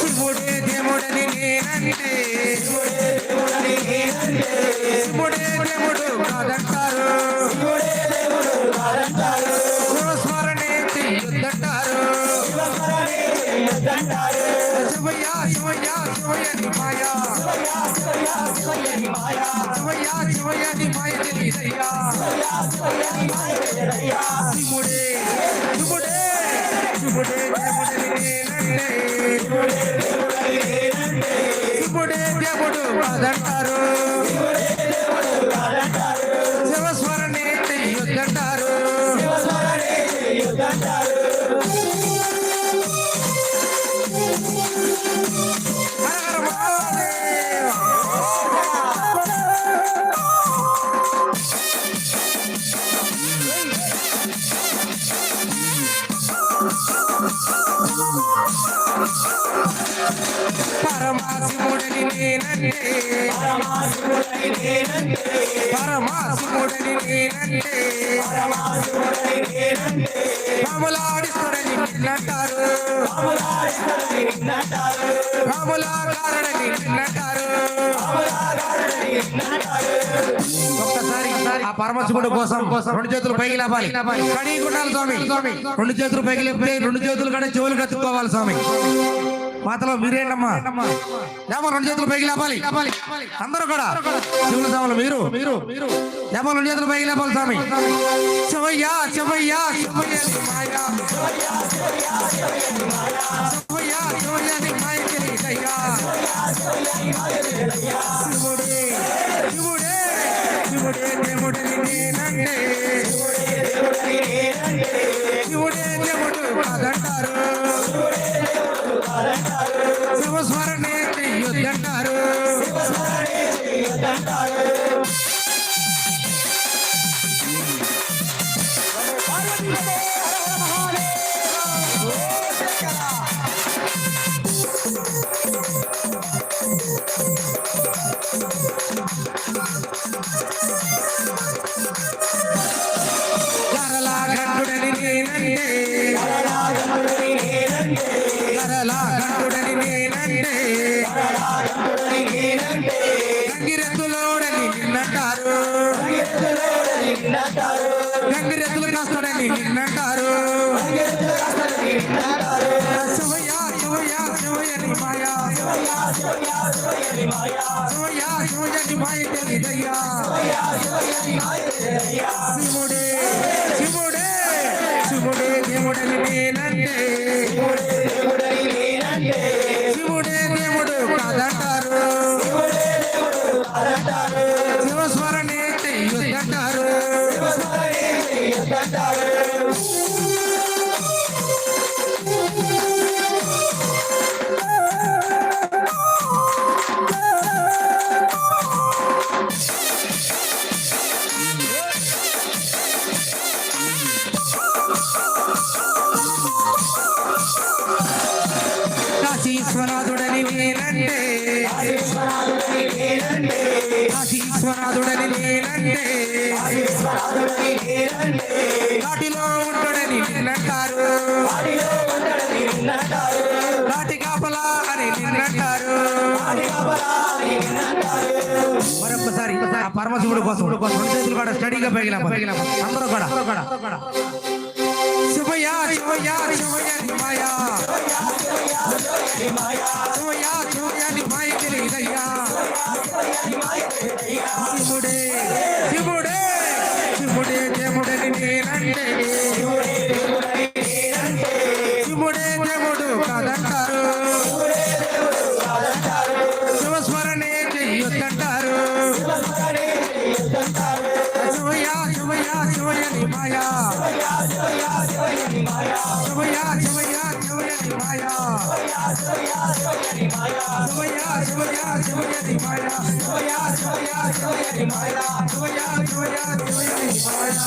శివుడే దేవుడని నేనంటే శివుడే దేవుడు కాదంటారు శివస్మరణే చెయ్యొద్దంటారు శివయ్య శివయ్య శివయ్యని మాయా శివయ్య శివయ్యని మాయ తెలియదయ్యా శివుడే శివుడే శివుడే దేవుడని దేవుడు పరమాశివుడని నేనంటే. పరమాశివుడని నేనంటే. కమలాడిస్తుడని నిన్నంటారు నిన్నంటారు ఒక్కసారి ఆ పరమశివుడు కోసం రెండు చేతులు పైకి లేపాలి. కొట్టాలి స్వామి. రెండు చేతులు పైకి లేపితే రెండు చేతులు కడే చెవులు కత్తుకోవాలి స్వామి. మాతలో మీరేంటమ్మా ఏమో రెండు చేతులు పైకి లేపాలి. అందరూ కూడా. శివుల స్వాములు మీరు. మీరు ఏమో రెండు చేతులు పైకి లేపాలి స్వామి. శివయ్యా శివయ్యా శివయ్య నీ మాయా. శివయ్యా శివయ్య శివుడే శివుడే శివుడే దేవుడని నేనంటే శివుడే దేవుడు కాదంటారు. చెయ్యొద్దంటారు గరలాగంటుడని నేనంటే. రంగిరెత్తులోడని నిన్నంటారు. రంగిరెత్తులు కాస్తాడని నిన్నంటారు. శివయ్య శివయ్య శివయ్యని మాయా శివయ్య శివయ్యని మాయ. తెలియదయ్యా. శివుడే శివుడే శివుడే దేవుడని నేనంటే. శివస్మరణే కాశీ విశ్వనాథుడని నేనంటే. కాశీ విశ్వనాథుడని నేనంటే. కాటిలో ఉంటాడని నిన్నంటారు. కాటి కాపలా అని నిన్నంటారు. మరొకసారి పరమశివుడు కోసం చేతులు కూడా స్టడీగా పగిలా పగిలా అందరూ కూడా. శివయ్య శివయ్య శివయ్య నిమాయా శివయ్య శివయ్య నిమాయ తెలియదయ్యా శివుడే శివుడే శివుడే దేవుడని నేనంటే శివుడే దేవుడు కాదంటారు శివస్మరణే చెయ్యొద్దంటారు శివయ్య శివయ్య శివయ్య నిమాయా శివయ్య శివయ్య శివయ్య నిమాయా శివయ్య శివయ్య శివయ్య నిమాయా శివయ్య శివయ్య శివయ్య నిమాయా శివయ్య శివయ్య శివయ్య నిమాయా